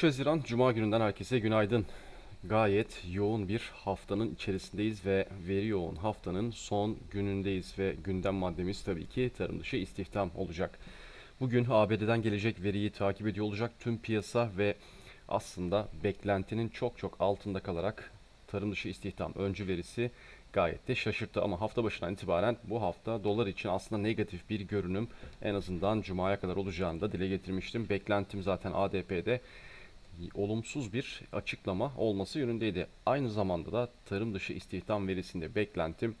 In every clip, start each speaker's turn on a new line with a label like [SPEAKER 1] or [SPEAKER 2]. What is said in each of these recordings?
[SPEAKER 1] 3 Haziran Cuma gününden herkese günaydın. Gayet yoğun bir haftanın içerisindeyiz ve veri yoğun haftanın son günündeyiz ve gündem maddemiz tabii ki tarım dışı istihdam olacak. Bugün ABD'den gelecek veriyi takip ediyor olacak tüm piyasa ve aslında beklentinin çok çok altında kalarak tarım dışı istihdam öncü verisi gayet de şaşırttı ama hafta başından itibaren bu hafta dolar için aslında negatif bir görünüm en azından cumaya kadar olacağını da dile getirmiştim. Beklentim zaten ADP'de olumsuz bir açıklama olması yönündeydi. Aynı zamanda da tarım dışı istihdam verisinde beklentim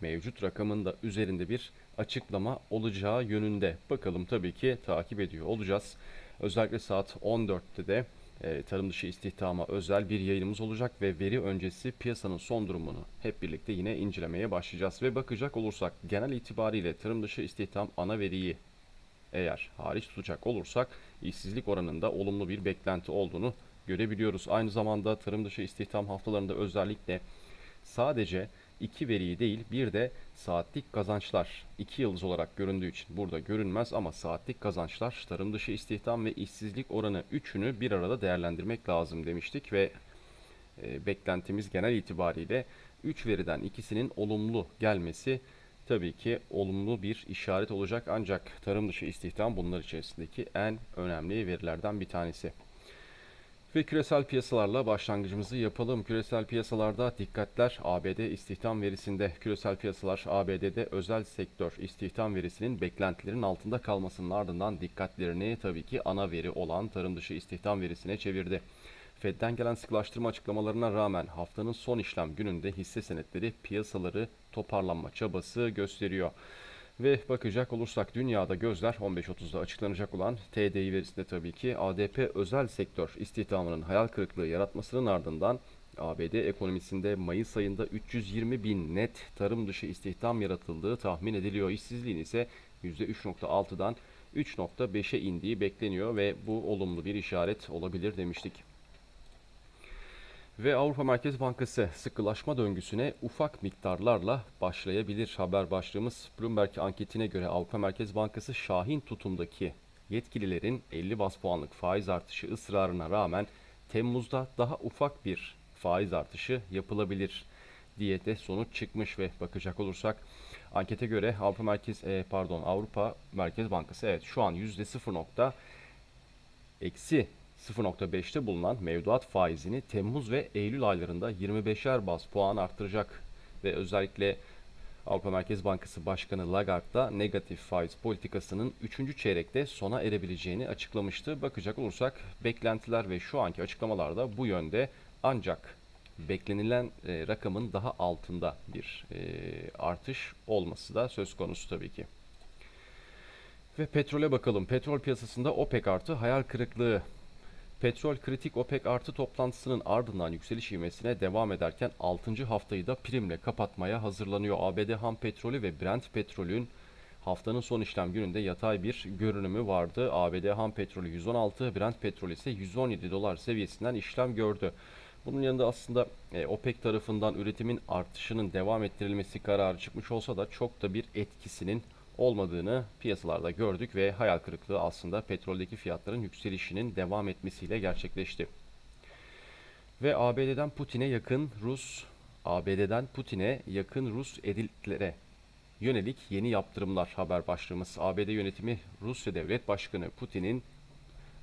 [SPEAKER 1] mevcut rakamın da üzerinde bir açıklama olacağı yönünde. Bakalım tabii ki takip ediyor olacağız. Özellikle saat 14'te de e, tarım dışı istihdama özel bir yayınımız olacak ve veri öncesi piyasanın son durumunu hep birlikte yine incelemeye başlayacağız. Ve bakacak olursak genel itibariyle tarım dışı istihdam ana veriyi eğer hariç tutacak olursak işsizlik oranında olumlu bir beklenti olduğunu görebiliyoruz. Aynı zamanda tarım dışı istihdam haftalarında özellikle sadece iki veriyi değil bir de saatlik kazançlar iki yıldız olarak göründüğü için burada görünmez ama saatlik kazançlar tarım dışı istihdam ve işsizlik oranı üçünü bir arada değerlendirmek lazım demiştik ve e, beklentimiz genel itibariyle 3 veriden ikisinin olumlu gelmesi tabii ki olumlu bir işaret olacak ancak tarım dışı istihdam bunlar içerisindeki en önemli verilerden bir tanesi. Ve küresel piyasalarla başlangıcımızı yapalım. Küresel piyasalarda dikkatler ABD istihdam verisinde. Küresel piyasalar ABD'de özel sektör istihdam verisinin beklentilerin altında kalmasının ardından dikkatlerini tabii ki ana veri olan tarım dışı istihdam verisine çevirdi. Fed'den gelen sıkılaştırma açıklamalarına rağmen haftanın son işlem gününde hisse senetleri piyasaları toparlanma çabası gösteriyor. Ve bakacak olursak dünyada gözler 15.30'da açıklanacak olan TDI verisinde tabii ki ADP özel sektör istihdamının hayal kırıklığı yaratmasının ardından ABD ekonomisinde Mayıs ayında 320 bin net tarım dışı istihdam yaratıldığı tahmin ediliyor. İşsizliğin ise %3.6'dan 3.5'e indiği bekleniyor ve bu olumlu bir işaret olabilir demiştik. Ve Avrupa Merkez Bankası sıkılaşma döngüsüne ufak miktarlarla başlayabilir. Haber başlığımız Bloomberg anketine göre Avrupa Merkez Bankası Şahin tutumdaki yetkililerin 50 bas puanlık faiz artışı ısrarına rağmen Temmuz'da daha ufak bir faiz artışı yapılabilir diye de sonuç çıkmış ve bakacak olursak ankete göre Avrupa Merkez e, pardon Avrupa Merkez Bankası evet şu an %0. eksi 0.5'te bulunan mevduat faizini Temmuz ve Eylül aylarında 25'er bas puan arttıracak ve özellikle Avrupa Merkez Bankası Başkanı Lagarde negatif faiz politikasının 3. çeyrekte sona erebileceğini açıklamıştı. Bakacak olursak beklentiler ve şu anki açıklamalarda bu yönde ancak beklenilen e, rakamın daha altında bir e, artış olması da söz konusu tabii ki. Ve petrole bakalım. Petrol piyasasında OPEC artı hayal kırıklığı Petrol kritik OPEC artı toplantısının ardından yükseliş ivmesine devam ederken 6. haftayı da primle kapatmaya hazırlanıyor. ABD ham petrolü ve Brent petrolün haftanın son işlem gününde yatay bir görünümü vardı. ABD ham petrolü 116, Brent petrolü ise 117 dolar seviyesinden işlem gördü. Bunun yanında aslında e, OPEC tarafından üretimin artışının devam ettirilmesi kararı çıkmış olsa da çok da bir etkisinin olmadığını piyasalarda gördük ve hayal kırıklığı aslında petroldeki fiyatların yükselişinin devam etmesiyle gerçekleşti. Ve ABD'den Putin'e yakın Rus ABD'den Putin'e yakın Rus elitlere yönelik yeni yaptırımlar haber başlığımız. ABD yönetimi Rusya Devlet Başkanı Putin'in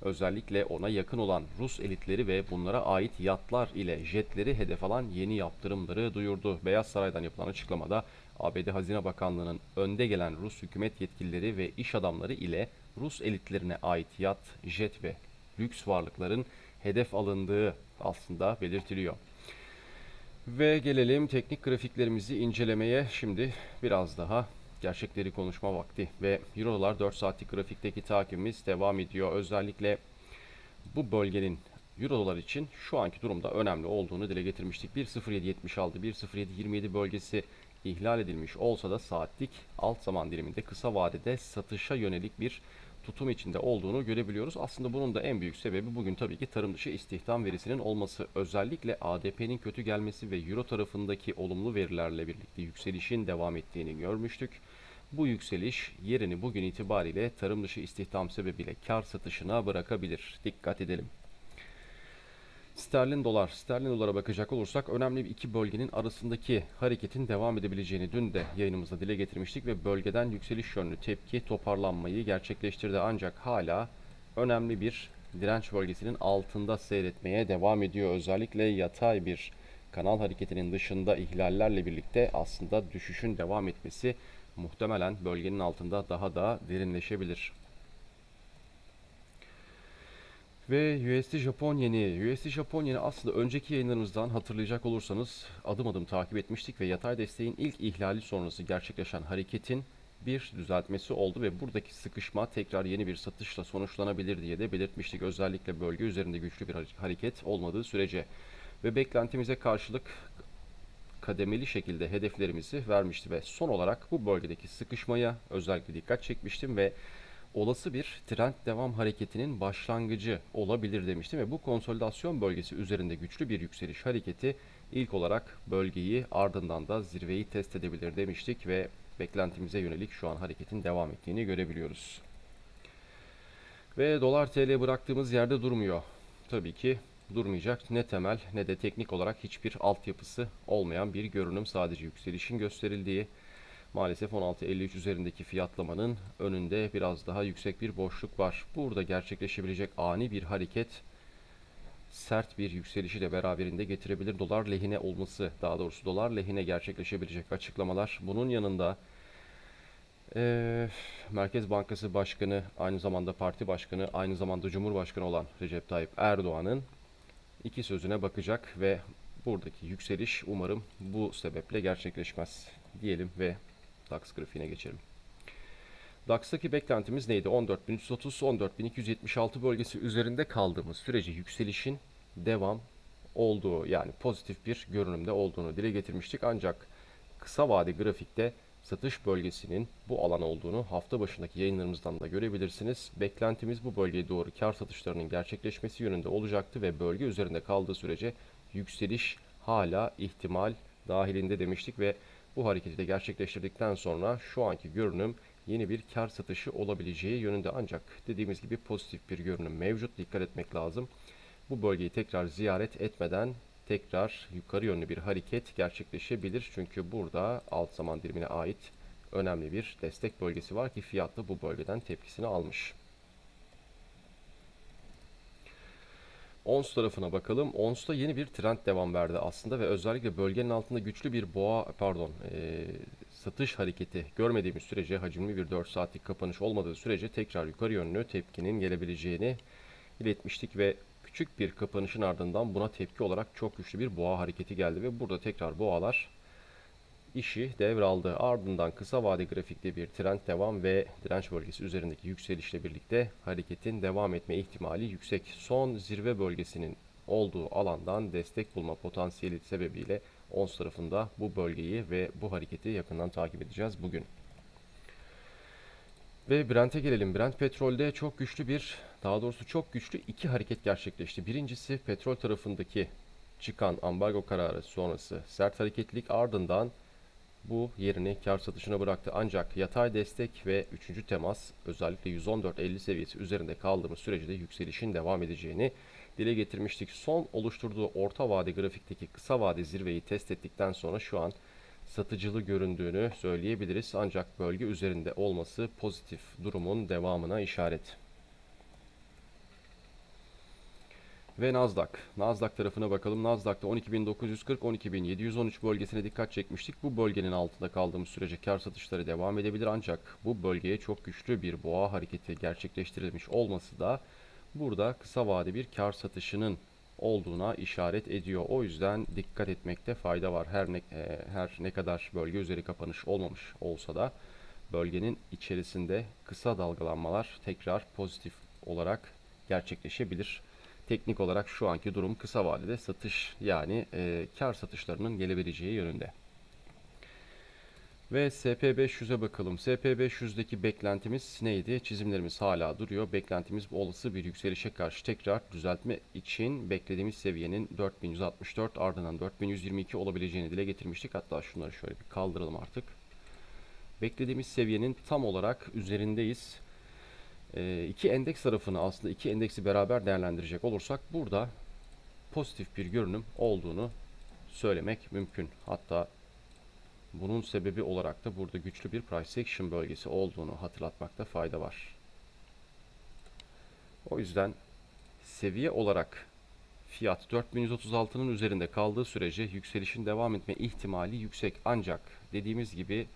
[SPEAKER 1] özellikle ona yakın olan Rus elitleri ve bunlara ait yatlar ile jetleri hedef alan yeni yaptırımları duyurdu. Beyaz Saray'dan yapılan açıklamada ABD Hazine Bakanlığı'nın önde gelen Rus hükümet yetkilileri ve iş adamları ile Rus elitlerine ait yat, jet ve lüks varlıkların hedef alındığı aslında belirtiliyor. Ve gelelim teknik grafiklerimizi incelemeye. Şimdi biraz daha gerçekleri konuşma vakti ve Euro dolar 4 saatlik grafikteki takibimiz devam ediyor. Özellikle bu bölgenin Euro dolar için şu anki durumda önemli olduğunu dile getirmiştik. 1.0776, 1.0727 bölgesi ihlal edilmiş olsa da saatlik alt zaman diliminde kısa vadede satışa yönelik bir tutum içinde olduğunu görebiliyoruz. Aslında bunun da en büyük sebebi bugün tabii ki tarım dışı istihdam verisinin olması. Özellikle ADP'nin kötü gelmesi ve Euro tarafındaki olumlu verilerle birlikte yükselişin devam ettiğini görmüştük. Bu yükseliş yerini bugün itibariyle tarım dışı istihdam sebebiyle kar satışına bırakabilir. Dikkat edelim. Sterlin dolar. Sterlin dolara bakacak olursak önemli bir iki bölgenin arasındaki hareketin devam edebileceğini dün de yayınımızda dile getirmiştik ve bölgeden yükseliş yönlü tepki toparlanmayı gerçekleştirdi ancak hala önemli bir direnç bölgesinin altında seyretmeye devam ediyor. Özellikle yatay bir kanal hareketinin dışında ihlallerle birlikte aslında düşüşün devam etmesi muhtemelen bölgenin altında daha da derinleşebilir. Ve USD Japon yeni. USD Japon yeni aslında önceki yayınlarımızdan hatırlayacak olursanız adım adım takip etmiştik ve yatay desteğin ilk ihlali sonrası gerçekleşen hareketin bir düzeltmesi oldu ve buradaki sıkışma tekrar yeni bir satışla sonuçlanabilir diye de belirtmiştik. Özellikle bölge üzerinde güçlü bir hareket olmadığı sürece ve beklentimize karşılık kademeli şekilde hedeflerimizi vermişti ve son olarak bu bölgedeki sıkışmaya özellikle dikkat çekmiştim ve olası bir trend devam hareketinin başlangıcı olabilir demiştim ve bu konsolidasyon bölgesi üzerinde güçlü bir yükseliş hareketi ilk olarak bölgeyi ardından da zirveyi test edebilir demiştik ve beklentimize yönelik şu an hareketin devam ettiğini görebiliyoruz. Ve dolar TL bıraktığımız yerde durmuyor. Tabii ki durmayacak. Ne temel ne de teknik olarak hiçbir altyapısı olmayan bir görünüm. Sadece yükselişin gösterildiği maalesef 16.53 üzerindeki fiyatlamanın önünde biraz daha yüksek bir boşluk var. Burada gerçekleşebilecek ani bir hareket sert bir yükselişi de beraberinde getirebilir. Dolar lehine olması, daha doğrusu dolar lehine gerçekleşebilecek açıklamalar. Bunun yanında e, Merkez Bankası Başkanı, aynı zamanda parti başkanı, aynı zamanda Cumhurbaşkanı olan Recep Tayyip Erdoğan'ın iki sözüne bakacak ve buradaki yükseliş umarım bu sebeple gerçekleşmez diyelim ve DAX grafiğine geçelim. DAX'taki beklentimiz neydi? 14.330-14.276 bölgesi üzerinde kaldığımız sürece yükselişin devam olduğu yani pozitif bir görünümde olduğunu dile getirmiştik. Ancak kısa vade grafikte satış bölgesinin bu alan olduğunu hafta başındaki yayınlarımızdan da görebilirsiniz. Beklentimiz bu bölgeye doğru kar satışlarının gerçekleşmesi yönünde olacaktı ve bölge üzerinde kaldığı sürece yükseliş hala ihtimal dahilinde demiştik ve bu hareketi de gerçekleştirdikten sonra şu anki görünüm yeni bir kar satışı olabileceği yönünde ancak dediğimiz gibi pozitif bir görünüm mevcut. Dikkat etmek lazım. Bu bölgeyi tekrar ziyaret etmeden tekrar yukarı yönlü bir hareket gerçekleşebilir. Çünkü burada alt zaman dilimine ait önemli bir destek bölgesi var ki fiyatlı bu bölgeden tepkisini almış. ONS tarafına bakalım. ONS'ta yeni bir trend devam verdi aslında ve özellikle bölgenin altında güçlü bir boğa pardon e, satış hareketi görmediğimiz sürece hacimli bir 4 saatlik kapanış olmadığı sürece tekrar yukarı yönlü tepkinin gelebileceğini iletmiştik ve küçük bir kapanışın ardından buna tepki olarak çok güçlü bir boğa hareketi geldi ve burada tekrar boğalar işi devraldı. Ardından kısa vade grafikte bir trend devam ve direnç bölgesi üzerindeki yükselişle birlikte hareketin devam etme ihtimali yüksek. Son zirve bölgesinin olduğu alandan destek bulma potansiyeli sebebiyle ons tarafında bu bölgeyi ve bu hareketi yakından takip edeceğiz bugün. Ve Brent'e gelelim. Brent petrolde çok güçlü bir, daha doğrusu çok güçlü iki hareket gerçekleşti. Birincisi petrol tarafındaki çıkan ambargo kararı sonrası sert hareketlilik ardından bu yerini kar satışına bıraktı. Ancak yatay destek ve üçüncü temas özellikle 114.50 seviyesi üzerinde kaldığımız sürece de yükselişin devam edeceğini dile getirmiştik. Son oluşturduğu orta vade grafikteki kısa vade zirveyi test ettikten sonra şu an satıcılı göründüğünü söyleyebiliriz. Ancak bölge üzerinde olması pozitif durumun devamına işaret. Ve Nasdaq. Nasdaq tarafına bakalım. Nasdaq'ta 12.940-12.713 bölgesine dikkat çekmiştik. Bu bölgenin altında kaldığımız sürece kar satışları devam edebilir ancak bu bölgeye çok güçlü bir boğa hareketi gerçekleştirilmiş olması da burada kısa vade bir kar satışının olduğuna işaret ediyor. O yüzden dikkat etmekte fayda var. Her ne, e, her ne kadar bölge üzeri kapanış olmamış olsa da bölgenin içerisinde kısa dalgalanmalar tekrar pozitif olarak gerçekleşebilir. Teknik olarak şu anki durum kısa vadede satış yani e, kar satışlarının gelebileceği yönünde. Ve SP500'e bakalım. SP500'deki beklentimiz neydi? Çizimlerimiz hala duruyor. Beklentimiz olası bir yükselişe karşı tekrar düzeltme için beklediğimiz seviyenin 4164 ardından 4122 olabileceğini dile getirmiştik. Hatta şunları şöyle bir kaldıralım artık. Beklediğimiz seviyenin tam olarak üzerindeyiz. E, iki endeks tarafını aslında iki endeksi beraber değerlendirecek olursak burada pozitif bir görünüm olduğunu söylemek mümkün. Hatta bunun sebebi olarak da burada güçlü bir price action bölgesi olduğunu hatırlatmakta fayda var. O yüzden seviye olarak fiyat 4136'nın üzerinde kaldığı sürece yükselişin devam etme ihtimali yüksek. Ancak dediğimiz gibi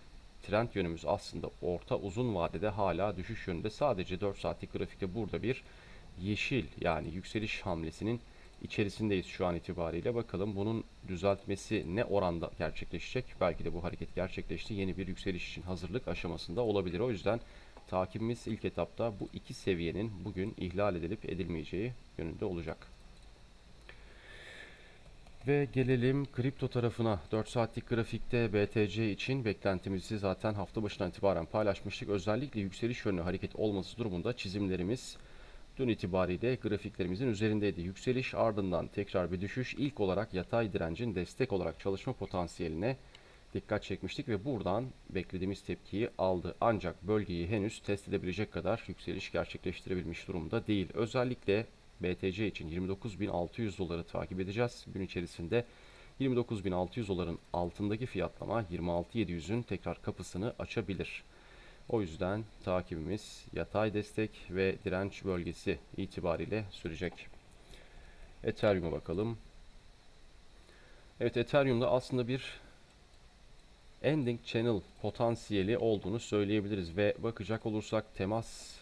[SPEAKER 1] trend yönümüz aslında orta uzun vadede hala düşüş yönünde. Sadece 4 saatlik grafikte burada bir yeşil yani yükseliş hamlesinin içerisindeyiz şu an itibariyle. Bakalım bunun düzeltmesi ne oranda gerçekleşecek? Belki de bu hareket gerçekleşti. Yeni bir yükseliş için hazırlık aşamasında olabilir. O yüzden takibimiz ilk etapta bu iki seviyenin bugün ihlal edilip edilmeyeceği yönünde olacak. Ve gelelim kripto tarafına. 4 saatlik grafikte BTC için beklentimizi zaten hafta başından itibaren paylaşmıştık. Özellikle yükseliş yönlü hareket olması durumunda çizimlerimiz dün itibariyle grafiklerimizin üzerindeydi. Yükseliş ardından tekrar bir düşüş. İlk olarak yatay direncin destek olarak çalışma potansiyeline dikkat çekmiştik ve buradan beklediğimiz tepkiyi aldı. Ancak bölgeyi henüz test edebilecek kadar yükseliş gerçekleştirebilmiş durumda değil. Özellikle BTC için 29.600 doları takip edeceğiz. Gün içerisinde 29.600 doların altındaki fiyatlama 26.700'ün tekrar kapısını açabilir. O yüzden takibimiz yatay destek ve direnç bölgesi itibariyle sürecek. Ethereum'a bakalım. Evet Ethereum'da aslında bir ending channel potansiyeli olduğunu söyleyebiliriz ve bakacak olursak temas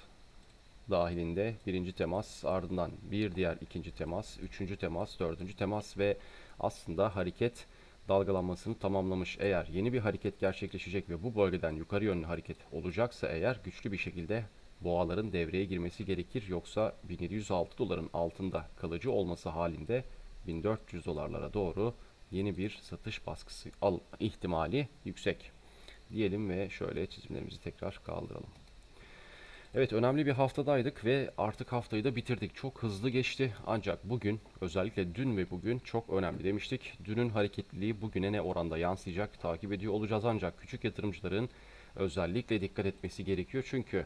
[SPEAKER 1] dahilinde birinci temas ardından bir diğer ikinci temas, üçüncü temas, dördüncü temas ve aslında hareket dalgalanmasını tamamlamış. Eğer yeni bir hareket gerçekleşecek ve bu bölgeden yukarı yönlü hareket olacaksa eğer güçlü bir şekilde boğaların devreye girmesi gerekir. Yoksa 1706 doların altında kalıcı olması halinde 1400 dolarlara doğru yeni bir satış baskısı al ihtimali yüksek. Diyelim ve şöyle çizimlerimizi tekrar kaldıralım. Evet önemli bir haftadaydık ve artık haftayı da bitirdik. Çok hızlı geçti ancak bugün özellikle dün ve bugün çok önemli demiştik. Dünün hareketliliği bugüne ne oranda yansıyacak takip ediyor olacağız ancak küçük yatırımcıların özellikle dikkat etmesi gerekiyor. Çünkü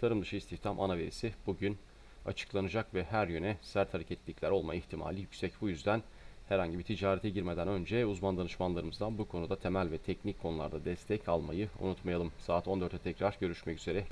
[SPEAKER 1] tarım dışı istihdam ana verisi bugün açıklanacak ve her yöne sert hareketlilikler olma ihtimali yüksek. Bu yüzden herhangi bir ticarete girmeden önce uzman danışmanlarımızdan bu konuda temel ve teknik konularda destek almayı unutmayalım. Saat 14'te tekrar görüşmek üzere.